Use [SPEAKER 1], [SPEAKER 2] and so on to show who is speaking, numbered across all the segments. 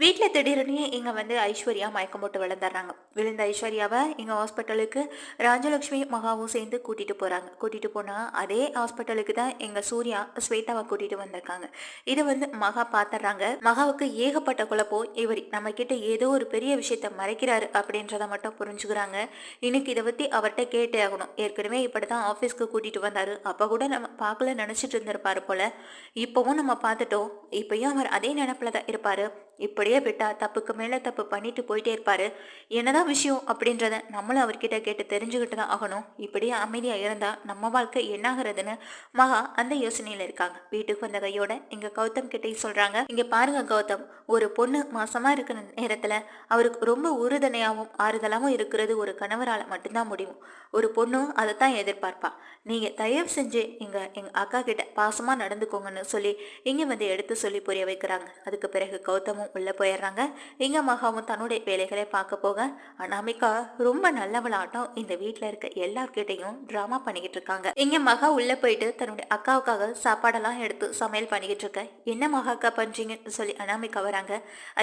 [SPEAKER 1] வீட்டில் திடீர்னு இங்கே வந்து ஐஸ்வர்யா மயக்கம் போட்டு விழுந்துடுறாங்க. விழுந்த ஐஸ்வர்யாவை இங்கே ஹாஸ்பிட்டலுக்கு ராஜலக்ஷ்மி மகாவும் சேர்ந்து கூட்டிகிட்டு போகிறாங்க கூட்டிகிட்டு போனால் அதே ஹாஸ்பிட்டலுக்கு தான் எங்கள் சூர்யா ஸ்வேதாவை கூட்டிகிட்டு வந்திருக்காங்க. இது வந்து மகா பார்த்துட்றாங்க மகாவுக்கு ஏகப்பட்ட குழப்பம். இவர் நம்மக்கிட்ட ஏதோ ஒரு பெரிய விஷயத்த மறைக்கிறாரு அப்படின்றத மட்டும் புரிஞ்சுக்கிறாங்க. இன்னைக்கு இதை பற்றி அவர்கிட்ட கேட்டே ஆகணும். ஏற்கனவே இப்படி தான் ஆஃபீஸ்க்கு கூட்டிகிட்டு வந்தார். அப்போ கூட நம்ம பார்க்கல நினச்சிட்டு இருந்திருப்பாரு போல். இப்போவும் நம்ம பார்த்துட்டோம். இப்பயும் அவர் அதே நினப்பில் தான் இருப்பார். இப்படியே விட்டா தப்புக்கு மேலே தப்பு பண்ணிட்டு போயிட்டே இருப்பாரு. என்னதான் விஷயம் அப்படின்றத நம்மளும் அவர்கிட்ட கேட்டு தெரிஞ்சுக்கிட்டு தான் ஆகணும். இப்படியே அமைதியாக இருந்தால் நம்ம வாழ்க்கை என்னாகிறதுன்னு மகா அந்த யோசனையில் இருக்காங்க. வீட்டுக்கு வந்த கையோட இங்கே கௌதம் கிட்டே சொல்கிறாங்க இங்கே பாருங்க கௌதம் ஒரு பொண்ணு மாசமாக இருக்கிற நேரத்தில் அவருக்கு ரொம்ப உறுதுணையாகவும் ஆறுதலாகவும் இருக்கிறது ஒரு கணவரால் மட்டும்தான் முடியும். ஒரு பொண்ணும் அதை தான் எதிர்பார்ப்பா. நீங்கள் தயவு செஞ்சு இங்கே எங்கள் அக்கா கிட்ட பாசமாக நடந்துக்கோங்கன்னு சொல்லி இங்கே வந்து எடுத்து சொல்லி புரிய வைக்கிறாங்க. அதுக்கு பிறகு கௌதமும் உள்ளே போயிடுறாங்க. இங்கே மகாவும் தன்னுடைய வேலைகளை பார்க்க போக அனாமிகா ரொம்ப நல்லவளாட்டம். இந்த வீட்டில் இருக்க எல்லார்கிட்டையும் ட்ராமா பண்ணிக்கிட்டு இருக்காங்க. இங்கே மகா உள்ளே போயிட்டு தன்னுடைய அக்காவுக்காக சாப்பாடெல்லாம் எடுத்து சமையல் பண்ணிக்கிட்டு இருக்க. என்ன மகா அக்கா பண்ணுறீங்கன்னு சொல்லி அனாமிகா வராங்க.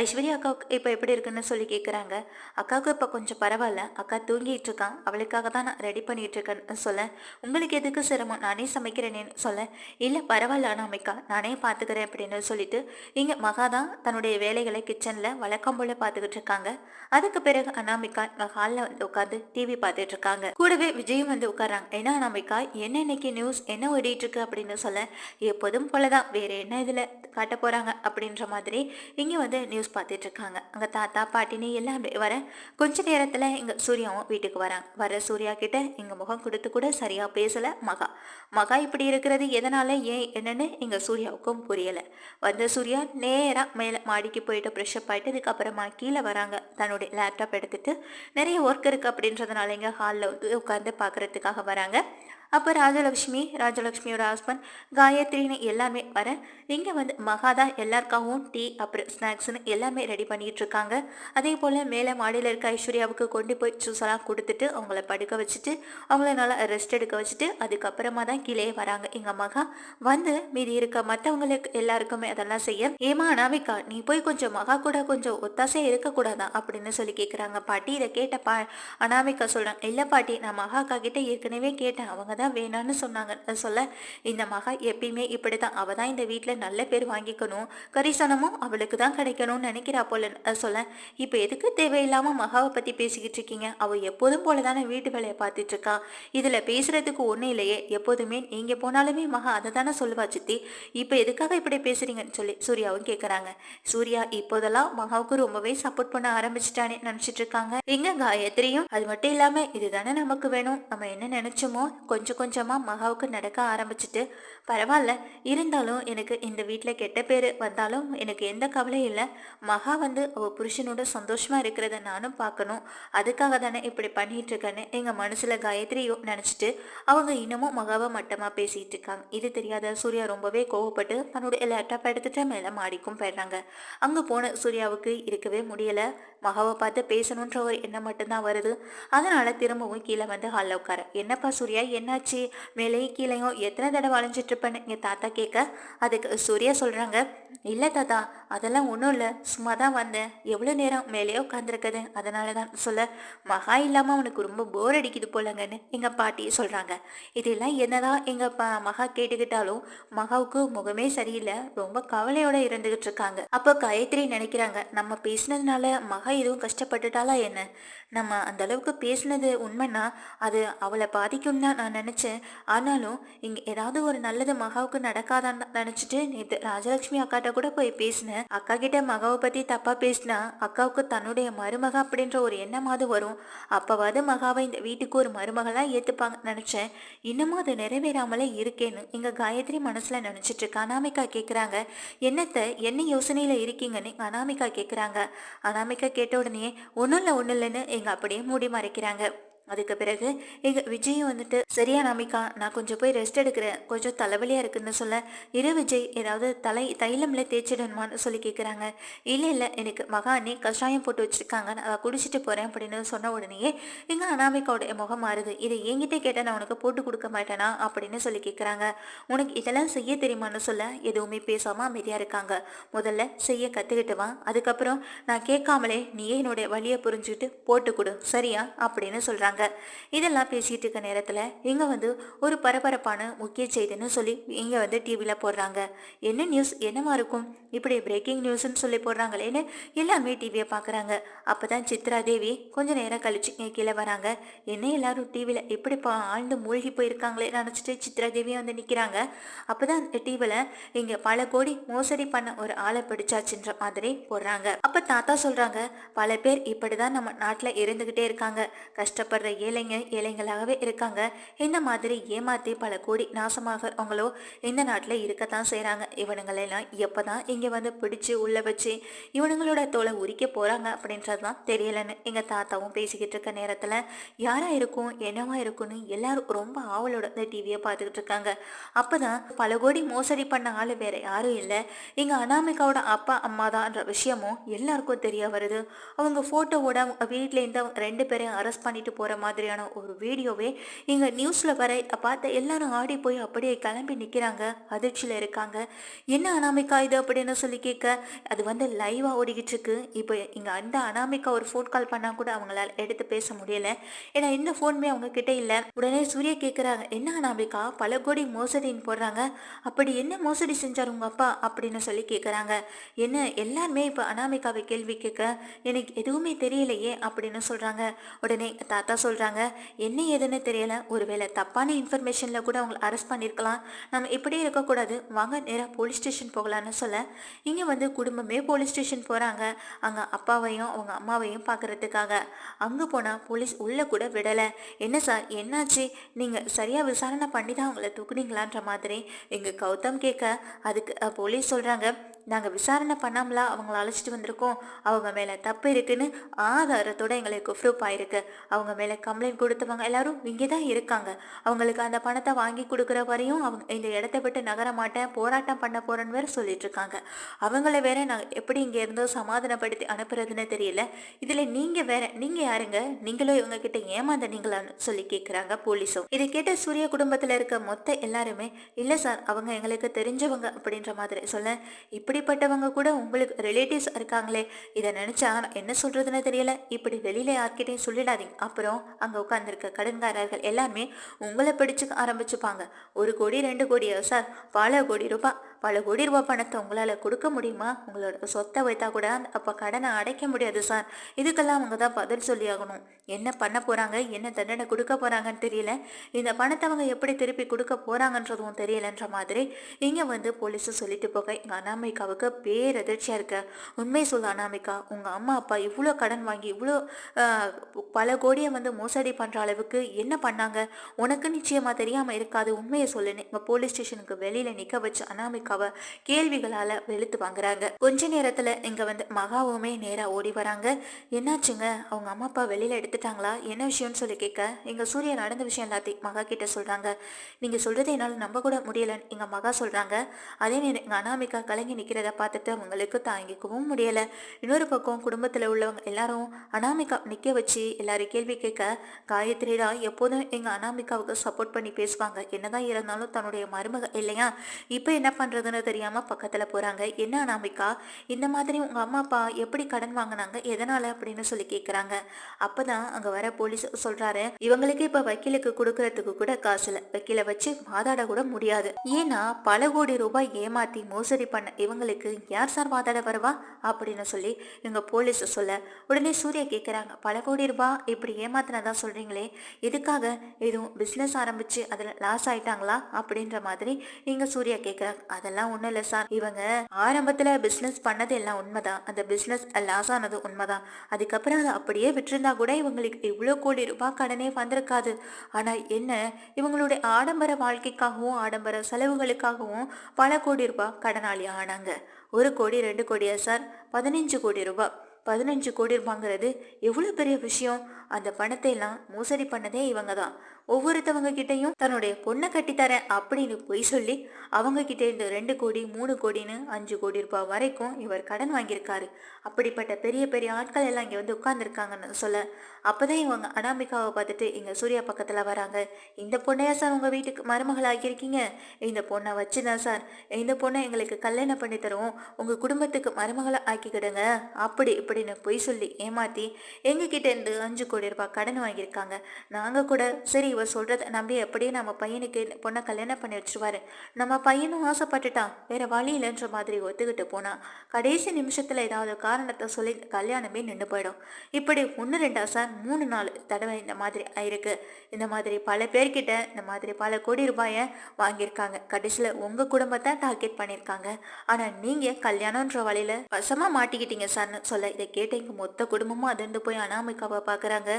[SPEAKER 1] ஐஸ்வர்யா அக்காவுக்கு இப்போ எப்படி இருக்குன்னு சொல்லி கேட்குறாங்க அக்காவுக்கு இப்போ கொஞ்சம் பரவாயில்ல. அக்கா தூங்கிட்டு இருக்கான் அவளுக்காக தான் நான் ரெடி பண்ணிகிட்டு இருக்கேன்னு சொல்ல. உங்களுக்கு எதுக்கு சிரமம்? நானே சமைக்கிறேனேன்னு சொல்ல. இல்லை பரவாயில்ல அனாமிகா. நானே பார்த்துக்கிறேன் அப்படின்னு சொல்லிட்டு இங்கே மகா தான் தன்னுடைய வேலை வேலைகளை கிச்சனில் வழக்கம் போல பார்த்துக்கிட்டு இருக்காங்க அதுக்கு பிறகு அனாமிகா ஹாலில் வந்து உட்காந்து டிவி பார்த்துட்டு இருக்காங்க கூடவே விஜயும் வந்து உட்காராங்க ஏன்னா அனாமிகா என்ன இன்னைக்கு நியூஸ் என்ன ஓடிட்டு இருக்கு அப்படின்னு சொல்ல எப்போதும் போலதான். வேற என்ன இதில் காட்ட போறாங்க? அப்படின்ற மாதிரி இங்கே வந்து நியூஸ் பார்த்துட்டு இருக்காங்க அங்கே தாத்தா பாட்டினி எல்லாம் அப்படியே வர கொஞ்ச நேரத்தில் இங்கே சூர்யாவும் வீட்டுக்கு வராங்க. வர சூர்யா கிட்ட இங்கே முகம் கொடுத்து கூட சரியாக பேசலை மகா. மகா இப்படி இருக்கிறது எதனால? ஏன்? என்னன்னு இங்கே சூர்யாவுக்கும் புரியலை. வந்த சூர்யா நேராக மேலே மாடிக்கு போயிட்டு ப்ரெஷ்அப் ஆகிட்டு இதுக்கப்புறமா கீழே வராங்க. தன்னுடைய லேப்டாப் எடுத்துட்டு நிறைய ஒர்க் இருக்குது அப்படின்றதுனால இங்கே ஹாலில் வந்து உட்காந்து பார்க்குறதுக்காக வராங்க. அப்போ ராஜலக்ஷ்மி ராஜலக்ஷ்மியோட ஹஸ்பண்ட் காயத்ரின்னு எல்லாமே வர இங்கே வந்து மகாதா எல்லாருக்காகவும் டீ அப்புறம் ஸ்நாக்ஸ்னு எல்லாமே ரெடி பண்ணிகிட்டு இருக்காங்க அதே போல் மேலே மாடியில் இருக்க ஐஸ்வர்யாவுக்கு கொண்டு போய் ஜூஸெல்லாம் கொடுத்துட்டு அவங்கள படுக்க வச்சுட்டு அவங்கள நல்லா ரெஸ்ட் எடுக்க வச்சுட்டு அதுக்கப்புறமா தான் கீழே வராங்க எங்கள் மகா. வந்து மீதி இருக்க மற்றவங்களுக்கு எல்லாருக்குமே அதெல்லாம் செய்ய ஏமா அனாமிகா நீ போய் கொஞ்சம் மகா கூட கொஞ்சம் ஒத்தாசையாக இருக்கக்கூடாதா? அப்படின்னு சொல்லி கேட்குறாங்க பாட்டி இதை கேட்ட பா அனாமிகா சொல்கிறாங்க இல்லை பாட்டி நான் மகாக்கா கிட்டே ஏற்கனவே கேட்டேன் அவங்க தான் வேணான்னு சொன்னாங்க. சொல்ல இந்த மகா எப்பயுமே இப்படி தான் அவள் தான் இந்த வீட்டில் நல்ல பேர் வாங்கிக்கணும். கரிசனமும் அவளுக்கு தான் கிடைக்கணும்னு நினைக்கிறா போல. சொல்ல இப்போ எதுக்கு தேவையில்லாமல் மகாவை பற்றி பேசிக்கிட்டு இருக்கீங்க? அவள் எப்போதும் போல தானே வீட்டு வேலையை பார்த்துட்டு இருக்கா. இதில் பேசுறதுக்கு ஒன்றும் இல்லையே. எப்போதுமே நீங்கள் போனாலுமே மகா அதை தானே சொல்லுவா சித்தி. இப்போ எதுக்காக இப்படி பேசுறீங்கன்னு சொல்லி சூர்யாவும் கேட்குறாங்க சூர்யா இப்போதெல்லாம் மகாவுக்கு ரொம்பவே சப்போர்ட் பண்ண ஆரம்பிச்சிட்டானே நினச்சிட்டு இருக்காங்க. எங்க காயத்ரியும்? அது மட்டும் இல்லாமல் இதுதானே நமக்கு வேணும். நம்ம என்ன நினைச்சோமோ கொஞ்சம் கொஞ்சம் கொஞ்சமாக மகாவுக்கு நடக்க ஆரம்பிச்சிட்டு பரவாயில்ல இருந்தாலும் எனக்கு இந்த வீட்டில் கெட்ட பேர் வந்தாலும் எனக்கு எந்த கவலையும் இல்லை. மகா வந்து அவள் புருஷனோட சந்தோஷமாக இருக்கிறத நானும் பார்க்கணும் அதுக்காக தானே இப்படி பண்ணிட்டு இருக்கேன்னு எங்கள் மனசில் காயத்ரியோ நினச்சிட்டு அவங்க இன்னமும் மகாவை மட்டமாக பேசிகிட்டு இருக்காங்க. இது தெரியாத சூர்யா ரொம்பவே கோவப்பட்டு தன்னோட லேப்டாப் எடுத்துகிட்டு மேலே மாடிக்கும் போயிடுறாங்க. அங்கே போன சூர்யாவுக்கு இருக்கவே முடியலை. மகாவை பார்த்து பேசணுன்ற ஒரு எண்ணம் மட்டும்தான் வருது. அதனால் திரும்பவும் கீழே வந்து ஹாலில் உட்கார. என்னப்பா சூர்யா என்னாச்சு? மேலேயும் கீழேயும் எத்தனை தடவை வளைஞ்சிட்டு இருப்பேன்னு எங்கள் தாத்தா கேட்க அதுக்கு சூர்யா சொல்கிறாங்க இல்லை தாத்தா அதெல்லாம் ஒன்றும் இல்லை. சும்மா தான் வந்தேன். எவ்வளோ நேரம் மேலேயே உட்காந்துருக்குது அதனால தான் சொல்ல மகா இல்லாமல் அவனுக்கு ரொம்ப போர் அடிக்குது போலங்கன்னு எங்கள் பாட்டி சொல்கிறாங்க இதெல்லாம் என்னதான் எங்கள் ப மகா கேட்டுக்கிட்டாலும் மகாவுக்கு முகமே சரியில்லை. ரொம்ப கவலையோடு இருந்துகிட்டு இருக்காங்க. அப்போ காயத்ரி நினைக்கிறாங்க நம்ம பேசினதுனால மகா மகா எதுவும் கஷ்டப்பட்டுட்டாலா என்ன? நம்ம அந்த அளவுக்கு பேசினது உண்மைன்னா அது அவளை பாதிக்கும் தான் நான் நினச்சேன். ஆனாலும் இங்கே ஏதாவது ஒரு நல்லது மகாவுக்கு நடக்காதான்னு நினச்சிட்டு நேற்று ராஜலட்சுமி அக்காட்ட கூட போய் பேசினேன். அக்கா கிட்ட மகாவை பற்றி தப்பாக பேசினா அக்காவுக்கு தன்னுடைய மருமக அப்படின்ற ஒரு எண்ணமாவது வரும். அப்போவாது மகாவை இந்த வீட்டுக்கு ஒரு மருமகளாக ஏற்றுப்பாங்க நினச்சேன். இன்னமும் அது நிறைவேறாமலே இருக்கேன்னு இங்கே காயத்ரி மனசில் நினச்சிட்டு இருக்கா. அனாமிகா கேட்குறாங்க என்னத்தை என்ன யோசனையில் இருக்கீங்கன்னு? அனாமிகா கேட்குறாங்க அனாமிகா கேட்ட உடனே ஒன்றும் இல்லை ஒன்றும் இல்லைன்னு எங்கள் அப்படியே மூடி மறைக்கிறாங்க. அதுக்கு பிறகு எங்கள் விஜயும் வந்துட்டு சரியா நம்பிக்கா நான் கொஞ்சம் போய் ரெஸ்ட் எடுக்கிறேன். கொஞ்சம் தலைவலியாக இருக்குன்னு சொல்ல இரு விஜய் ஏதாவது தலை தைலம்ல தேய்ச்சிடணுமான்னு சொல்லி கேட்குறாங்க இல்லை இல்லை எனக்கு மகாணி கஷாயம் போட்டு வச்சிருக்காங்க. நான் குடிச்சிட்டு போகிறேன் அப்படின்னு சொன்ன உடனேயே எங்க அனாமிகாவோட முகம் மாறுது. இதை என்கிட்ட கேட்டால் நான் உனக்கு போட்டு கொடுக்க மாட்டேனா? அப்படின்னு சொல்லி கேட்குறாங்க உனக்கு இதெல்லாம் செய்ய தெரியுமான்னு சொல்ல எதுவுமே பேசாமல் அமைதியாக இருக்காங்க. முதல்ல செய்ய கற்றுக்கிட்டு வா. அதுக்கப்புறம் நான் கேட்காமலே நீயே என்னுடைய வழியை புரிஞ்சுக்கிட்டு போட்டு கொடு. சரியா? அப்படின்னு சொல்கிறாங்க சொல்றாங்க. இதெல்லாம் பேசிட்டு இருக்க நேரத்தில் இங்கே வந்து ஒரு பரபரப்பான முக்கிய செய்தின்னு சொல்லி இங்கே வந்து டிவியில போடுறாங்க. என்ன நியூஸ் என்னமா இருக்கும்? இப்படி பிரேக்கிங் நியூஸ்ன்னு சொல்லி போடுறாங்களேன்னு எல்லாமே டிவியை பார்க்குறாங்க அப்பதான் சித்ரா தேவி கொஞ்சம் நேரம் கழிச்சு கீழே வராங்க. என்ன எல்லாரும் டிவியில் இப்படி பா ஆழ்ந்து மூழ்கி போயிருக்காங்களே நினச்சிட்டு சித்ரா தேவியை வந்து நிற்கிறாங்க அப்பதான் டிவியில் இங்கே பல கோடி மோசடி பண்ண ஒரு ஆளை பிடிச்சாச்சுன்ற மாதிரி போடுறாங்க. அப்போ தாத்தா சொல்கிறாங்க பல பேர் இப்படி தான் நம்ம நாட்டில் இருந்துக்கிட்டே இருக்காங்க. கஷ்டப்படுற ஏழைங்க ஏழைங்களாகவே இருக்காங்க. இந்த மாதிரி ஏமாத்தி பல கோடி நாசமாகிறவங்களோ இந்த நாட்டில் இருக்கத்தான் செய்கிறாங்க இவனுங்களெல்லாம் எப்போ தான் இங்கே வந்து பிடிச்சு உள்ள வச்சு இவனுங்களோட தோலை உரிக்க போகிறாங்க அப்படின்றதுலாம் தெரியலன்னு எங்கள் தாத்தாவும் பேசிக்கிட்டு இருக்க நேரத்தில் யாராக இருக்கும்? என்னவா இருக்கும்னு எல்லாரும் ரொம்ப ஆவலோட இந்த டிவியை பார்த்துக்கிட்டு இருக்காங்க. அப்போ தான் பல கோடி மோசடி பண்ண ஆள் வேற யாரும் இல்லை. எங்கள் அனாமிகாவோட அப்பா அம்மா தான்ன்ற விஷயமும் எல்லாருக்கும் தெரிய வருது. அவங்க ஃபோட்டோவோட அவங்க வீட்டிலேருந்து அவங்க ரெண்டு பேரையும் அரெஸ்ட் பண்ணிட்டு போகிற மாதிரியான ஒரு வீடியோவே இங்கே நியூஸில் வர பார்த்த எல்லாரும் ஆடி போய் அப்படியே கிளம்பி நிற்கிறாங்க அதிர்ச்சியில் இருக்காங்க. என்ன அனாமிகா இது அப்படின்னு சொல்லி கேட்க அது வந்து லைவாக ஓடிக்கிட்டு இருக்கு. இப்போ இங்கே அந்த அனாமிகா ஒரு ஃபோன் கால் பண்ணால் கூட அவங்களால எடுத்து பேச முடியல. ஏன்னா எந்த ஃபோனுமே அவங்க கிட்ட இல்லை. உடனே சூர்யா கேட்குறாங்க என்ன அனாமிகா? பல கோடி மோசடின்னு போடுறாங்க. அப்படி என்ன மோசடி செஞ்சார் உங்கள் அப்பா? அப்படின்னு சொல்லி கேட்குறாங்க என்ன எல்லாருமே இப்போ அனாமிகாவை கேள்வி கேட்க எனக்கு எதுவுமே தெரியலையே அப்படின்னு சொல்கிறாங்க உடனே தாத்தா சொல்கிறாங்க என்ன ஏதுன்னு தெரியல. ஒருவேளை தப்பான இன்ஃபர்மேஷனில் கூட அவங்களை அரெஸ்ட் பண்ணியிருக்கலாம் நம்ம இப்படியே இருக்கக்கூடாது. வாங்க நேராக போலீஸ் ஸ்டேஷன் போகலான்னு சொல்ல. இங்கே வந்து குடும்பமே போலீஸ் ஸ்டேஷன் போகிறாங்க அங்கே அப்பாவையும் அவங்க அம்மாவையும் பார்க்கறதுக்காக அங்கே போனால் போலீஸ் உள்ளே கூட விடலை. என்ன சார்? என்னாச்சு? நீங்கள் சரியாக விசாரணை பண்ணி தான் அவங்கள தூக்குனீங்களான்ற மாதிரி எங்கள் கௌதம் கேட்க அதுக்கு போலீஸ் சொல்கிறாங்க நாங்கள் விசாரணை பண்ணாமலா அவங்கள அழைச்சிட்டு வந்திருக்கோம். அவங்க மேலே தப்பு இருக்குன்னு ஆதாரத்தோட எங்களுக்கு ப்ரூஃப் ஆயிருக்கு. அவங்க மேலே கம்ப்ளைண்ட் கொடுத்தவங்க எல்லாரும் இங்கே தான் இருக்காங்க. அவங்களுக்கு அந்த பணத்தை வாங்கி கொடுக்குற வரையும் அவங்க இந்த இடத்த விட்டு நகர மாட்டேன் போராட்டம் பண்ண போறேன்னு வேற சொல்லிட்டு இருக்காங்க. அவங்கள வேற நான் எப்படி இங்கே இருந்தோ சமாதானப்படுத்தி அனுப்புறதுன்னு தெரியல. இதில் நீங்கள் வேற நீங்கள் யாருங்க? நீங்களும் இவங்க கிட்ட ஏமாந்தனீங்களான்னு சொல்லி கேட்குறாங்க போலீஸும். இதை கேட்ட சூரிய குடும்பத்தில் இருக்க மொத்த எல்லாருமே இல்லை சார் அவங்க எங்களுக்கு தெரிஞ்சவங்க அப்படின்ற மாதிரி சொல்ல இப்படிப்பட்டவங்க கூட உங்களுக்கு ரிலேட்டிவ்ஸ் இருக்காங்களே இதை நினச்சா என்ன சொல்கிறதுன்னு தெரியல. இப்படி வெளியில் யார்கிட்டையும் சொல்லிடாதீங்க. அப்புறம் அங்கே உட்காந்துருக்க கடன்காரர்கள் எல்லாருமே உங்களை பிடிச்சு ஆரம்பிச்சுப்பாங்க. ஒரு கோடி ரெண்டு கோடியா? சார் பல கோடி ரூபாய் பல கோடி ரூபாய் பணத்தை உங்களால் கொடுக்க முடியுமா? உங்களோட சொத்தை வைத்தா கூட அப்போ கடனை அடைக்க முடியாது சார் இதுக்கெல்லாம் அவங்க தான் பதில் சொல்லி ஆகணும். என்ன பண்ண போகிறாங்க என்ன தண்டனை கொடுக்க போகிறாங்கன்னு தெரியல. இந்த பணத்தை அவங்க எப்படி திருப்பி கொடுக்க போகிறாங்கன்றதும் தெரியலன்ற மாதிரி இங்கே வந்து போலீஸு சொல்லிட்டு போக எங்கள் அனாமிகாவுக்கு பேரதிர்ச்சியாக இருக்கு. உண்மை சொல்ல அனாமிகா. உங்கள் அம்மா அப்பா இவ்வளோ கடன் வாங்கி இவ்வளோ பல கோடியை வந்து மோசடி பண்ணுற அளவுக்கு என்ன பண்ணாங்க? உனக்கு நிச்சயமாக தெரியாமல் இருக்காது. உண்மையை சொல்லுன்னு இப்போ போலீஸ் ஸ்டேஷனுக்கு வெளியில் நிற்க வச்சு அனாமிகாவை கேள்விகளால் வெளுத்து வாங்குறாங்க. கொஞ்ச நேரத்தில் இங்கே வந்து மகாவுமே நேராக ஓடி வராங்க. என்னாச்சுங்க? அவங்க அம்மா அப்பா வெளியில் எடுத்துட்டாங்களா? என்ன விஷயம்னு சொல்லி கேட்க எங்கள் சூரிய நடந்த விஷயம் எல்லாத்தையும் மகா கிட்ட சொல்கிறாங்க நீங்கள் சொல்கிறத என்னால் நம்ப கூட முடியலன்னு எங்கள் மகா சொல்கிறாங்க அதே நேரம் எங்கள் அனாமிகா கலங்கி நிற்கிறத பார்த்துட்டு அவங்களுக்கு தாங்கிக்கவும் முடியலை. இன்னொரு பக்கம் குடும்பத்தில் உள்ளவங்க எல்லாரும் அனாமிகா நிற்க வச்சு எல்லாரும் கேள்வி கேட்க காயத்ரி தான் எப்போதும் எங்கள் அனாமிகாவுக்கு சப்போர்ட் பண்ணி பேசுவாங்க. என்னதான் இருந்தாலும் தன்னுடைய மருமக இல்லையா? இப்போ என்ன பண்ணுறதுன்னு தெரியாமல் பக்கத்தில் போகிறாங்க என்ன அனாமிகா? இந்த மாதிரி உங்கள் அம்மா அப்பா எப்படி கடன் வாங்கினாங்க? எதனால் அப்படின்னு சொல்லி கேட்குறாங்க அப்போ தான் அங்கே வர போலீஸ் சொல்கிறாரு இவங்களுக்கு இப்போ வக்கீலுக்கு கொடுக்கறதுக்கு கூட காசு இல்லை. வக்கீலை வச்சு வாதாட கூட முடியாது. ஏன்னா பல கோடி ரூபாய் ஏமாத்தி மோசடி பண்ண இவங்களுக்கு யார் சார் வாதாட வருவா? அப்படின்னு சொல்லி இவங்க போலீஸ் சொல்ல உடனே சூர்யா கேட்குறாங்க பல கோடி ரூபாய் இப்படி ஏமாத்தினதா சொல்கிறீங்களே எதுக்காக எதுவும் பிஸ்னஸ் ஆரம்பிச்சு அதில் லாஸ் ஆயிட்டாங்களா? அப்படின்ற மாதிரி இங்க சூர்யா கேட்குறாங்க அதெல்லாம் ஒன்றும் இல்லை சார். இவங்க ஆரம்பத்தில் பிஸ்னஸ் பண்ணது எல்லாம் உண்மைதான். அந்த பிஸ்னஸ் லாஸ் ஆனது உண்மைதான். அதுக்கப்புறம் அதை அப்படியே விட்டுருந்தா கூட இவங்களுக்கு இவ்வளோ கோடி ரூபாய் கடனே வந்திருக்காது. ஆனால் என்ன? இவங்களுடைய ஆடம்பர வாழ்க்கைக்காகவும் ஆடம்பர செலவுகளுக்காகவும் பல கோடி ரூபாய் கடனாளி ஆனாங்க. ஒரு கோடி ரெண்டு கோடியா சார்? பதினஞ்சு கோடி ரூபாய். பதினஞ்சு கோடி ரூபாங்கிறது எவ்வளோ பெரிய விஷயம்? அந்த பணத்தை எல்லாம் மோசடி பண்ணதே இவங்க தான். ஒவ்வொருத்தவங்க கிட்டையும் தன்னுடைய பொண்ணை கட்டித்தரேன் அப்படின்னு பொய் சொல்லி அவங்க கிட்டே இருந்து ரெண்டு கோடி மூணு கோடின்னு அஞ்சு கோடி ரூபாய் வரைக்கும் இவர் கடன் வாங்கியிருக்காரு. அப்படிப்பட்ட பெரிய பெரிய ஆட்கள் எல்லாம் இங்கே வந்து உட்கார்ந்துருக்காங்கன்னு சொல்ல அப்போதான் இவங்க அனாமிகாவை பார்த்துட்டு இங்கே சூர்யா பக்கத்தில் வராங்க. இந்த பொண்ணையா சார் உங்கள் வீட்டுக்கு மருமகள் ஆக்கியிருக்கீங்க இந்த பொண்ணை வச்சுதான் சார். இந்த பொண்ணை எங்களுக்கு கல்யாணம் பண்ணி தருவோம். உங்கள் குடும்பத்துக்கு மருமகளை ஆக்கிக்கிடுங்க. அப்படி இப்படின்னு பொய் சொல்லி ஏமாற்றி எங்ககிட்ட இருந்து அஞ்சு கோடி ரூபாய் கடன் வாங்கியிருக்காங்க. நாங்கள் கூட சரி இவர் சொல்கிறத நம்பி எப்படியும் நம்ம பையனுக்கு பொண்ணை கல்யாணம் பண்ணி வச்சிருவாரு. நம்ம பையனும் ஆசைப்பட்டுட்டான். வேற வழி இல்லைன்ற மாதிரி ஒத்துக்கிட்டு போனான் கடைசி நிமிஷத்தில் ஏதாவது காரணத்தை சொல்லி கல்யாணமே நின்று போயிடும். இப்படி ஒன்று ரெண்டா சார் மூணு நாலு தடவை இந்த மாதிரி ஆயிருக்கு. இந்த மாதிரி பல பேர்கிட்ட இந்த மாதிரி பல கோடி ரூபாயை வாங்கியிருக்காங்க. கடைசியில் உங்கள் குடும்பத்தை டார்கெட் பண்ணியிருக்காங்க. ஆனால் நீங்கள் கல்யாணன்ற வழியில் வசமாக மாட்டிக்கிட்டீங்க சார்னு சொல்ல இதை கேட்ட எங்கள் மொத்த குடும்பமும் அதிர்ந்து போய் அனாமிகாவை பார்க்குறாங்க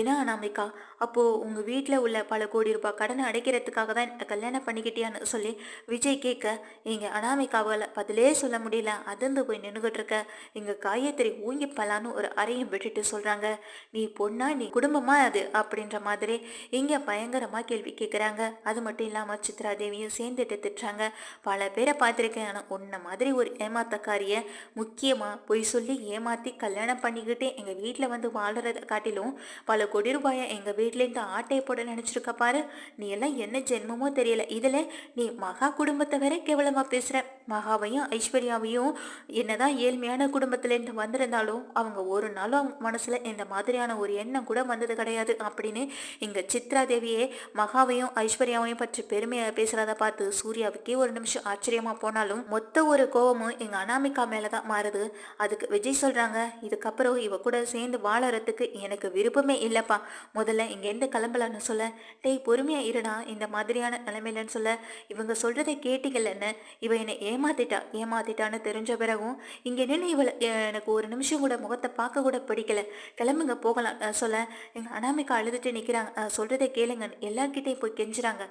[SPEAKER 1] ஏன்னா அனாமிகா? அப்போது உங்கள் வீட்டில் உள்ள பல கோடி ரூபாய் கடனை அடைக்கிறதுக்காக தான் கல்யாணம் பண்ணிக்கிட்டியான்னு சொல்லி விஜய் கேட்க இங்கே அனாமிகாவால் பதிலே சொல்ல முடியல. அதிர்ந்து போய் நின்றுகிட்டு இருக்க. இங்கே காயத்திரி ஊங்கி பலான்னு ஒரு அறையும் விட்டுட்டு சொல்கிறாங்க நீ பொண்ணா நீ குடும்பமா அது? அப்படின்ற மாதிரி இங்கே பயங்கரமாக கேள்வி கேட்குறாங்க அது மட்டும் இல்லாமல் சித்ரா தேவியும் சேர்ந்துட்டு திட்டுறாங்க. பல பேரை பார்த்துருக்கேன். ஆனால் உன்ன மாதிரி ஒரு ஏமாத்தக்காரிய முக்கியமாக பொய் சொல்லி ஏமாற்றி கல்யாணம் பண்ணிக்கிட்டு எங்கள் வீட்டில் வந்து வாழ்கிறத காட்டிலும் பல கோடி ரூபாயை எங்கள் வீட்டிலேருந்து ஆட்டை போட நினச்சிருக்க பாரு. நீ எல்லாம் என்ன ஜென்மமோ தெரியல. இதில் நீ மகா குடும்பத்தை வரை கேவலமாக பேசுகிற மகாவையும் ஐஸ்வர்யாவையும் என்னதான் ஏழ்மையான குடும்பத்துலேருந்து வந்திருந்தாலும் அவங்க ஒரு நாளும் அவங்க மனசில் இந்த மாதிரியான ஒரு எண்ணம் கூட வந்தது கிடையாது. அப்படின்னு இங்கே சித்ரா தேவியே மகாவையும் ஐஸ்வர்யாவையும் பற்றி பெருமையாக பேசுகிறத பார்த்து சூர்யாவுக்கே ஒரு நிமிஷம் ஆச்சரியமாக போனாலும் மொத்த ஒரு கோபமும் எங்கள் அனாமிகா மேலே தான் மாறுது. அதுக்கு விஜய் சொல்கிறாங்க இதுக்கப்புறம் இவ கூட சேர்ந்து வாழறதுக்கு எனக்கு விருப்பமே இல்லைப்பா. முதல்ல இங்கேருந்து கிளம்பலான்னு சொல்ல டேய் பொறுமையாக இருடா இந்த மாதிரியான நிலைமையிலன்னு சொல்ல இவங்க சொல்கிறத கேட்டீங்கல்லன்னு இவன் என்னை ஏமாத்திட்டா ஏமாத்திட்டான்னு தெரிஞ்ச பிறகும் இங்கே நின்று இவளை எனக்கு ஒரு நிமிஷம் கூட முகத்தை பார்க்க கூட பிடிக்கல. கிளம்புங்க போகலாம். சொல்ல எங்கள் அனாமிகா அழுதுட்டு நிற்கிறாங்க சொல்கிறத கேளுங்க. எல்லார்கிட்டையும் போய் கெஞ்சுறாங்க.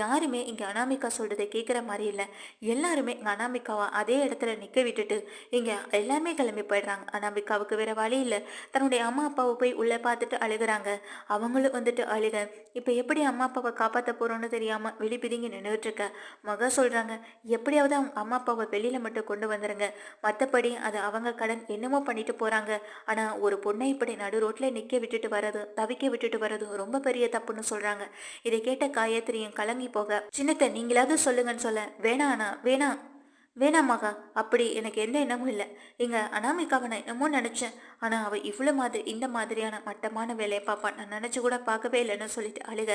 [SPEAKER 1] யாருமே இங்கே அனாமிகா சொல்கிறத கேட்குற மாதிரி இல்லை. எல்லாருமே எங்கள் அனாமிகாவை அதே இடத்துல நிற்க விட்டுட்டு இங்கே எல்லாமே கிளம்பி போயிடுறாங்க. அனாமிகாவுக்கு வேற வழி இல்லை. தன்னுடைய அம்மா அப்பாவை போய் உள்ளே பார்த்துட்டு அழுகிறாங்க. அவங்களும் வந்துட்டு அழுக இப்போ எப்படி அம்மா அப்பாவை காப்பாற்ற போகிறோன்னு தெரியாமல் வெளிப்பிதிங்கி நின்றுட்டுருக்க மக சொல்கிறாங்க எப்படியாவது அவங்க அம்மா அப்பாவை வெளியில் மட்டும் கொண்டு வந்துடுங்க மற்றபடி அது அவங்க கடன் என்னமோ பண்ணிட்டு போகிறாங்க ஆனால் ஒரு பொண்ணை இப்படி நடு ரோட்டில் நிற்க விட்டுட்டு வர்றது தவிக்க விட்டுட்டு வர்றது ரொம்ப பெரிய தப்புன்னு சொல்கிறாங்க இதை கேட்ட காயத்ரியும் கலங்கி போக சின்னத்தை நீங்களாவது சொல்லுங்கன்னு சொல்ல. வேணாண்ணா வேணாம். வேணாமாகா அப்படி எனக்கு எந்த எண்ணமும் இல்லை. இங்கே அனாமிக்காவை நான் என்னமோ நினச்சேன். ஆனால் அவள் இவ்வளோ மாதிரி இந்த மாதிரியான மட்டமான வேலையை பார்ப்பான். நான் நினச்சி கூட பார்க்கவே இல்லைன்னு சொல்லிட்டு அழுக.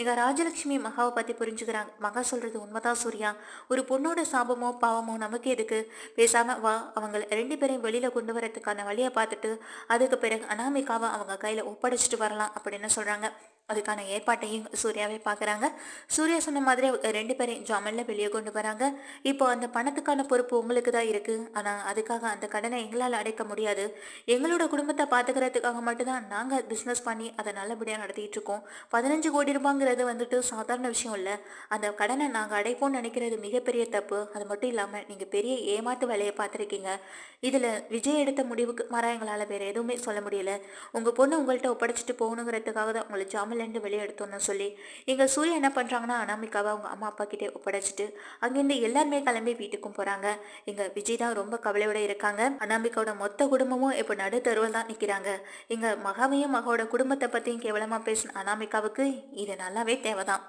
[SPEAKER 1] இங்கே ராஜலட்சுமி மகாவை பற்றி புரிஞ்சுக்கிறாங்க. மகா சொல்கிறது உண்மைதான் சூர்யா. ஒரு பொண்ணோட சாபமோ பாவமோ நமக்கு எதுக்கு? பேசாமல் வா அவங்களை ரெண்டு பேரையும் வெளியில் கொண்டு வரதுக்கான வழியை பார்த்துட்டு அதுக்கு பிறகு அனாமிக்காவை அவங்க கையில் ஒப்படைச்சிட்டு வரலாம் அப்படின்னு சொல்கிறாங்க அதுக்கான ஏற்பாட்டையும் சூர்யாவே பார்க்குறாங்க சூர்யா சொன்ன மாதிரி ரெண்டு பேரையும் ஜாமனில் வெளியே கொண்டு வராங்க. இப்போ அந்த பணத்துக்கான பொறுப்பு உங்களுக்கு தான் இருக்குது ஆனால் அதுக்காக அந்த கடனை எங்களால் அடைக்க முடியாது. எங்களோட குடும்பத்தை பார்த்துக்கிறதுக்காக மட்டும்தான் நாங்கள் பிஸ்னஸ் பண்ணி அதை நல்லபடியாக நடத்திட்டு இருக்கோம். பதினஞ்சு கோடி ரூபாங்கிறது வந்துட்டு சாதாரண விஷயம் இல்லை. அந்த கடனை நாங்கள் அடைப்போம்னு நினைக்கிறது மிகப்பெரிய தப்பு. அது மட்டும் இல்லாமல் நீங்கள் பெரிய ஏமாத்து வேலையை பார்த்துருக்கீங்க. இதில் விஜய் எடுத்த முடிவுக்கு மாறா எங்களால் வேறு எதுவுமே சொல்ல முடியல. உங்கள் பொண்ணு உங்கள்கிட்ட ஒப்படைச்சிட்டு போகணுங்கிறதுக்காக தான் உங்களை ஜாமீன் தமிழ்லேருந்து வெளியே எடுத்தோம்னு சொல்லி எங்கள் சூர்யா என்ன பண்ணுறாங்கன்னா அனாமிகாவை அவங்க அம்மா அப்பா கிட்டே ஒப்படைச்சிட்டு அங்கேருந்து எல்லாருமே கிளம்பி வீட்டுக்கும் போகிறாங்க எங்கள் விஜய் தான் ரொம்ப கவலையோட இருக்காங்க. அனாமிகாவோட மொத்த குடும்பமும் இப்போ நடு தெருவில் தான் நிற்கிறாங்க எங்கள் மகாவையும் மகாவோட குடும்பத்தை பற்றியும் கேவலமாக பேசின அனாமிகாவுக்கு இது நல்லாவே தேவைதான்.